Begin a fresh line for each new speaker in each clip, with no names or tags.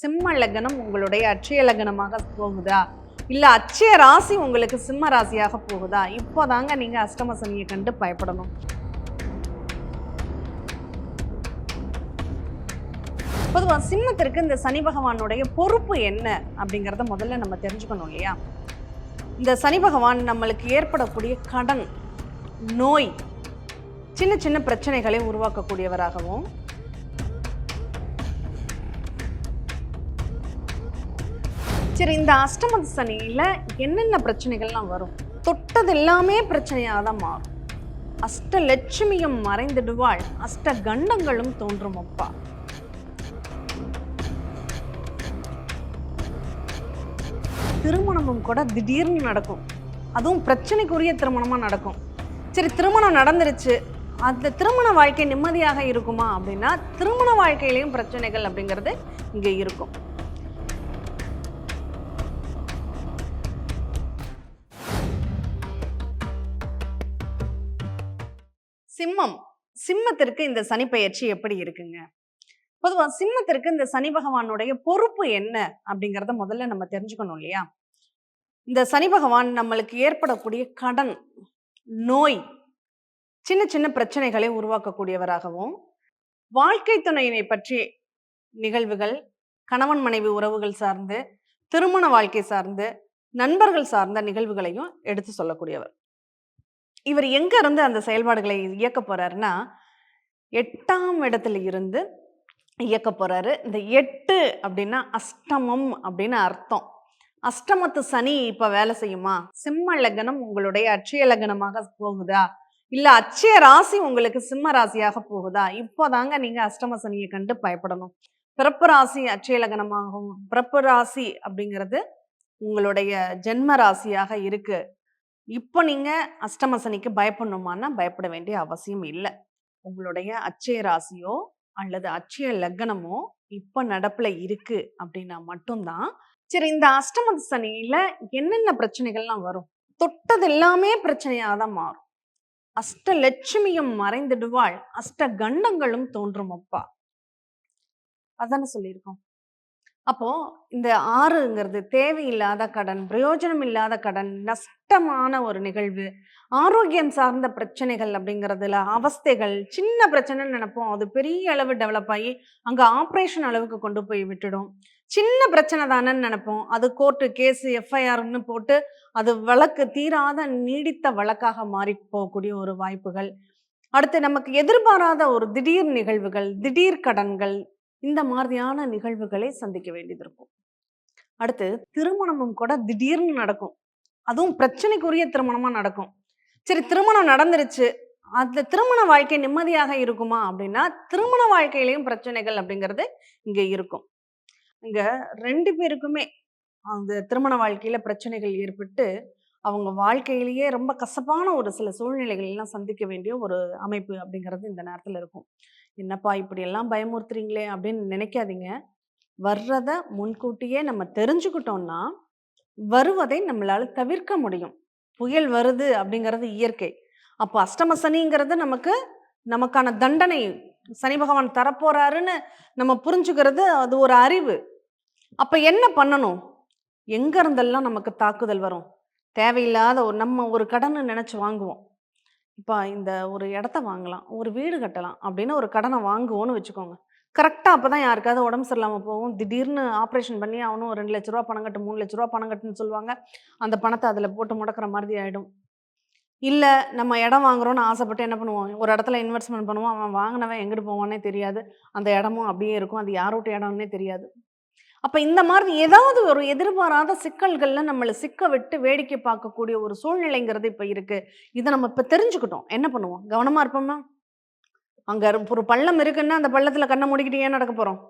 சிம்ம லக்னம் உங்களுடைய அட்சய லக்னமாக போகுதா? இல்ல அச்சய ராசி உங்களுக்கு சிம்ம ராசியாக போகுதா? இப்போதாங்க நீங்க அஷ்டம சனியை கண்டு பயப்படணும். பொதுவா சிம்மத்திற்கு இந்த சனி பகவானுடைய பொறுப்பு என்ன அப்படிங்கறத முதல்ல நம்ம தெரிஞ்சுக்கணும் இல்லையா? இந்த சனி பகவான் நம்மளுக்கு ஏற்படக்கூடிய கடன் நோய் சின்ன சின்ன பிரச்சனைகளை உருவாக்கக்கூடியவராகவும் சரி இந்த அஷ்டம சனியில் என்னென்ன பிரச்சனைகள்லாம் வரும்? தொட்டது எல்லாமே பிரச்சனையாக தான் மாறும். அஷ்ட லட்சுமியும் மறைந்திடுவாள். அஷ்ட கண்டங்களும் தோன்றும் அப்பா. திருமணமும் கூட திடீர்னு நடக்கும். அதுவும் பிரச்சனைக்குரிய திருமணமாக நடக்கும். சரி திருமணம் நடந்துருச்சு. அந்த திருமண வாழ்க்கை நிம்மதியாக இருக்குமா அப்படின்னா திருமண வாழ்க்கையிலையும் பிரச்சனைகள் அப்படிங்கிறது இங்கே இருக்கும். சிம்மம். சிம்மத்திற்கு இந்த சனி பெயர்ச்சி எப்படி இருக்குங்க? பொதுவாக சிம்மத்திற்கு இந்த சனி பகவானுடைய பொறுப்பு என்ன? அப்படிங்கிறத முதல்ல நம்ம தெரிஞ்சுக்கணும் இல்லையா? இந்த சனி பகவான் நம்மளுக்கு ஏற்படக்கூடிய கடன் நோய் சின்ன சின்ன பிரச்சனைகளை உருவாக்கக்கூடியவராகவும் வாழ்க்கை துணையினை பற்றி நிகழ்வுகள் கணவன் மனைவி உறவுகள் சார்ந்து திருமண வாழ்க்கை சார்ந்து நண்பர்கள் சார்ந்த நிகழ்வுகளையும் எடுத்து சொல்லக்கூடியவர். இவர் எங்கே இருந்து அந்த செயல்பாடுகளை இயக்க போகிறாருன்னா எட்டாம் இடத்துல இருந்து இயக்க போகிறாரு இந்த எட்டு அப்படின்னா அஷ்டமம் அப்படின்னு அர்த்தம். அஷ்டமத்து சனி இப்போ வேலை செய்யுமா? சிம்ம லக்னம் உங்களுடைய அட்சய லக்னமாக போகுதா? இல்லை அட்சய ராசி உங்களுக்கு சிம்ம ராசியாக போகுதா? இப்போதாங்க நீங்கள் அஷ்டம சனியை கண்டு பயப்படணும். பிறப்பு ராசி அச்சய லக்னமாகவும் பிறப்பு ராசி அப்படிங்கிறது உங்களுடைய ஜென்ம ராசியாக இருக்கு. இப்போ நீங்கள் அஷ்டம சனிக்கு பயப்படணுமான்னா பயப்பட வேண்டிய அவசியம் இல்லை. உங்களுடைய அச்சய ராசியோ அல்லது அச்சய லக்னமோ இப்போ நடப்பில் இருக்கு அப்படின்னா மட்டும்தான் சரி இந்த அஷ்டம சனியில் என்னென்ன பிரச்சனைகள்லாம் வரும்? தொட்டது எல்லாமே பிரச்சனையாக தான் மாறும். அஷ்ட லட்சுமியும் மறைந்திடுவாள். அஷ்ட கண்டங்களும் தோன்றும் அப்பா. அதானே சொல்லியிருக்கோம். அப்போ இந்த ஆறுங்கிறது தேவையில்லாத கடன் பிரயோஜனம் இல்லாத கடன் நஷ்டமான ஒரு நிகழ்வு ஆரோக்கியம் சார்ந்த பிரச்சனைகள் அப்படிங்கிறதுல அவஸ்தைகள் சின்ன பிரச்சனைன்னு நினைப்போம். அது பெரிய அளவு டெவலப் ஆகி அங்கே ஆப்ரேஷன் அளவுக்கு கொண்டு போய் விட்டுடும். சின்ன பிரச்சனை தானேன்னு நினைப்போம். அது கோர்ட்டு கேஸு எஃப்ஐஆர்னு போட்டு அது வழக்கு தீராத நீடித்த வழக்காக மாறி போகக்கூடிய ஒரு வாய்ப்புகள். அடுத்து நமக்கு எதிர்பாராத ஒரு திடீர் நிகழ்வுகள் திடீர் கடன்கள் இந்த மாதிரியான நிகழ்வுகளை சந்திக்க வேண்டியது இருக்கும். அடுத்து திருமணமும் கூட திடீர்னு நடக்கும். அதுவும் பிரச்சனைக்குரிய திருமணமா நடக்கும். சரி திருமணம் நடந்துருச்சு. அந்த திருமண வாழ்க்கை நிம்மதியாக இருக்குமா அப்படின்னா திருமண வாழ்க்கையிலையும் பிரச்சனைகள் அப்படிங்கிறது இங்க இருக்கும். இங்க ரெண்டு பேருக்குமே அந்த திருமண வாழ்க்கையில பிரச்சனைகள் ஏற்பட்டு அவங்க வாழ்க்கையிலேயே ரொம்ப கசப்பான ஒரு சில சூழ்நிலைகள் எல்லாம் சந்திக்க வேண்டிய ஒரு அமைப்பு அப்படிங்கிறது இந்த நேரத்துல இருக்கும். என்னப்பா இப்படியெல்லாம் பயமுறுத்துறீங்களே அப்படின்னு நினைக்காதீங்க. வர்றத முன்கூட்டியே நம்ம தெரிஞ்சுக்கிட்டோம்னா வருவதை நம்மளால தவிர்க்க முடியும். புயல் வருது அப்படிங்கிறது இயற்கை. அப்போ அஷ்டம சனிங்கிறது நமக்கு நமக்கான தண்டனை. சனி பகவான் தரப்போறாருன்னு நம்ம புரிஞ்சுக்கிறது அது ஒரு அறிவு. அப்போ என்ன பண்ணணும்? எங்க இருந்தெல்லாம் நமக்கு தாக்குதல் வரும்? தேவையில்லாத ஒரு நம்ம ஒரு கடனை நினச்சி வாங்குவோம். இப்போ இந்த ஒரு இடத்த வாங்கலாம் ஒரு வீடு கட்டலாம் அப்படின்னு ஒரு கடனை வாங்குவோன்னு வச்சுக்கோங்க. கரெக்டாக அப்போ தான் யாருக்காவது உடம்பு சரியில்லாமல் போகும். திடீர்னு ஆப்ரேஷன் பண்ணி அவனும் ஒரு ரெண்டு லட்ச ரூபா பணம் கட்டு மூணு லட்ச ரூபா பணம் கட்டுன்னு சொல்லுவாங்க. அந்த பணத்தை அதில் போட்டு முடக்கிற மாதிரி ஆகிடும் இல்லை நம்ம இடம் வாங்குறோம்னு ஆசைப்பட்டு என்ன பண்ணுவோம்? ஒரு இடத்துல இன்வெஸ்ட்மெண்ட் பண்ணுவோம். அவன் வாங்கினவன் எங்கிட்டு போவானே தெரியாது. அந்த இடமும் அப்படியே இருக்கும். அது யாரோட்ட இடம்னே தெரியாது. அப்போ இந்த மாதிரி ஏதாவது ஒரு எதிர்பாராத சிக்கல்களில் நம்மளை சிக்க விட்டு வேடிக்கை பார்க்கக்கூடிய ஒரு சூழ்நிலைங்கிறது இப்போ இருக்குது இதை நம்ம இப்போ தெரிஞ்சுக்கிட்டோம். என்ன பண்ணுவோம்? கவனமாக இருப்போமா? அங்கே ஒரு பள்ளம் இருக்குன்னா அந்த பள்ளத்தில் கண்ணை மூடிக்கிட்டு ஏன் நடக்க போகிறோம்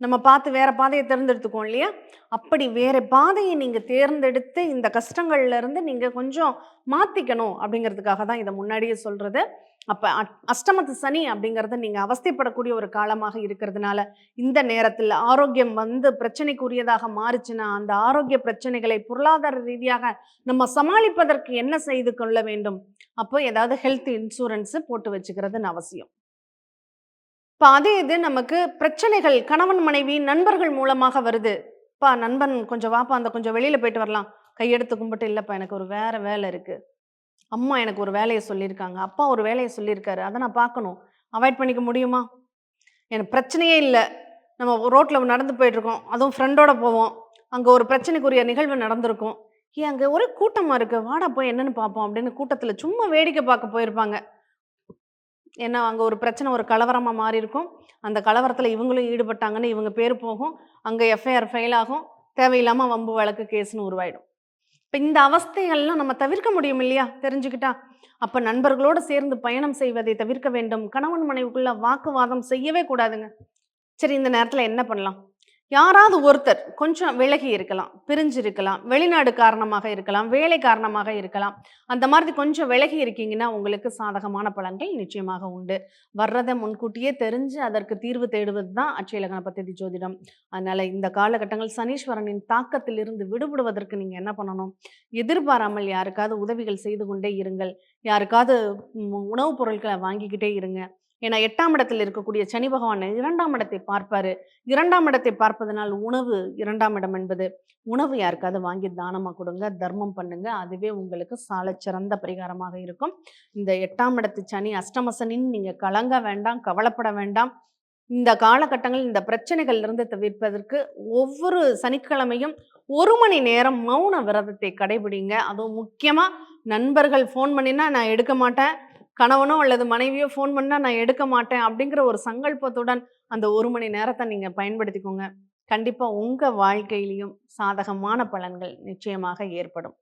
நம்ம பார்த்து வேறு பாதையை தேர்ந்தெடுத்துக்கோம் இல்லையா? அப்படி வேறு பாதையை நீங்கள் தேர்ந்தெடுத்து இந்த கஷ்டங்கள்லேருந்து நீங்கள் கொஞ்சம் மாற்றிக்கணும் அப்படிங்கிறதுக்காக தான் இதை முன்னாடியே சொல்கிறது அப்போ அஷ்டமத்து சனி அப்படிங்கிறது நீங்கள் அவஸ்தைப்படக்கூடிய ஒரு காலமாக இருக்கிறதுனால இந்த நேரத்தில் ஆரோக்கியம் வந்து பிரச்சனைக்குரியதாக மாறுச்சுன்னா அந்த ஆரோக்கிய பிரச்சனைகளை பொருளாதார ரீதியாக நம்ம சமாளிப்பதற்கு என்ன செய்து கொள்ள வேண்டும்? அப்போ ஏதாவது ஹெல்த் இன்சூரன்ஸு போட்டு வச்சுக்கிறதுன்னு அவசியம். இப்போ அதே இது நமக்கு பிரச்சனைகள் கணவன் மனைவி நண்பர்கள் மூலமாக வருது. பா நண்பன் கொஞ்சம் வாப்பா அந்த கொஞ்சம் வெளியில் போயிட்டு வரலாம். கையெடுத்து கும்பிட்டு இல்லைப்பா எனக்கு ஒரு வேற வேலை இருக்குது அம்மா எனக்கு ஒரு வேலையை சொல்லியிருக்காங்க. அப்பா ஒரு வேலையை சொல்லியிருக்காரு. அதை நான் பார்க்கணும் அவாய்ட் பண்ணிக்க முடியுமா? எனக்கு பிரச்சனையே இல்லை. நம்ம ரோட்டில் நடந்து போயிட்டுருக்கோம். அதுவும் ஃப்ரெண்டோட போவோம். அங்கே ஒரு பிரச்சனைக்குரிய நிகழ்வு நடந்திருக்கும். ஏன் அங்கே ஒரே கூட்டமாக இருக்குது வாடா போய் என்னென்னு பார்ப்போம் அப்படின்னு கூட்டத்தில் சும்மா வேடிக்கை பார்க்க போயிருப்பாங்க. ஏன்னா அங்கே ஒரு பிரச்சனை ஒரு கலவரமாக மாறி இருக்கும் அந்த கலவரத்தில் இவங்களும் ஈடுபட்டாங்கன்னு இவங்க பேர் போகும். அங்கே எஃப்ஐஆர் ஃபெயில் ஆகும். தேவையில்லாமல் வம்பு வழக்கு கேஸ்னு உருவாயிடும். இப்போ இந்த அவஸ்தைகள்லாம் நம்ம தவிர்க்க முடியும் இல்லையா? தெரிஞ்சுக்கிட்டா. அப்போ நண்பர்களோடு சேர்ந்து பயணம் செய்வதை தவிர்க்க வேண்டும். கணவன் மனைவிக்குள்ள வாக்குவாதம் செய்யவே கூடாதுங்க. சரி இந்த நேரத்தில் என்ன பண்ணலாம்? யாராவது ஒருத்தர் கொஞ்சம் விலகி இருக்கலாம் பிரிஞ்சு இருக்கலாம் வெளிநாடு காரணமாக இருக்கலாம் வேலை காரணமாக இருக்கலாம். அந்த மாதிரி கொஞ்சம் விலகி இருக்கீங்கன்னா உங்களுக்கு சாதகமான பலன்கள் நிச்சயமாக உண்டு. வர்றதை முன்கூட்டியே தெரிஞ்சு அதற்கு தீர்வு தேடுவது தான் அட்சயலகன பத்ததி ஜோதிடம். அதனால இந்த காலகட்டங்கள் சனீஸ்வரனின் தாக்கத்திலிருந்து விடுபடுவதற்கு நீங்க என்ன பண்ணணும்? எதிர்பாராமல் யாருக்காவது உதவிகள் செய்து கொண்டே இருங்கள். யாருக்காவது உணவுப் பொருட்களை வாங்கிக்கிட்டே இருங்க. ஏன்னா எட்டாம் இடத்தில் இருக்கக்கூடிய சனி பகவான் இரண்டாம் இடத்தை பார்ப்பாரு. இரண்டாம் இடத்தை பார்ப்பதனால் உணவு இரண்டாம் இடம் என்பது. உணவு யாருக்காவது வாங்கி தானமாக கொடுங்க தர்மம் பண்ணுங்க அதுவே உங்களுக்கு சாலை சிறந்த பரிகாரமாக இருக்கும். இந்த எட்டாம் இடத்து சனி அஷ்டமசனின் நீங்கள் கலங்க வேண்டாம் கவலைப்பட வேண்டாம். இந்த காலகட்டங்களில் இந்த பிரச்சனைகளிலிருந்து தவிர்ப்பதற்கு ஒவ்வொரு சனிக்கிழமையும் ஒரு மணி நேரம் மௌன விரதத்தை கடைபிடிங்க. அதுவும் முக்கியமாக நண்பர்கள் ஃபோன் பண்ணினா நான் எடுக்க மாட்டேன். கணவனோ அல்லது மனைவியோ ஃபோன் பண்ணால் நான் எடுக்க மாட்டேன் அப்படிங்கிற ஒரு சங்கல்பத்துடன் அந்த ஒரு மணி நேரத்தை நீங்கள் பயன்படுத்திக்கோங்க. கண்டிப்பாக உங்கள் வாழ்க்கையிலையும் சாதகமான பலன்கள் நிச்சயமாக ஏற்படும்.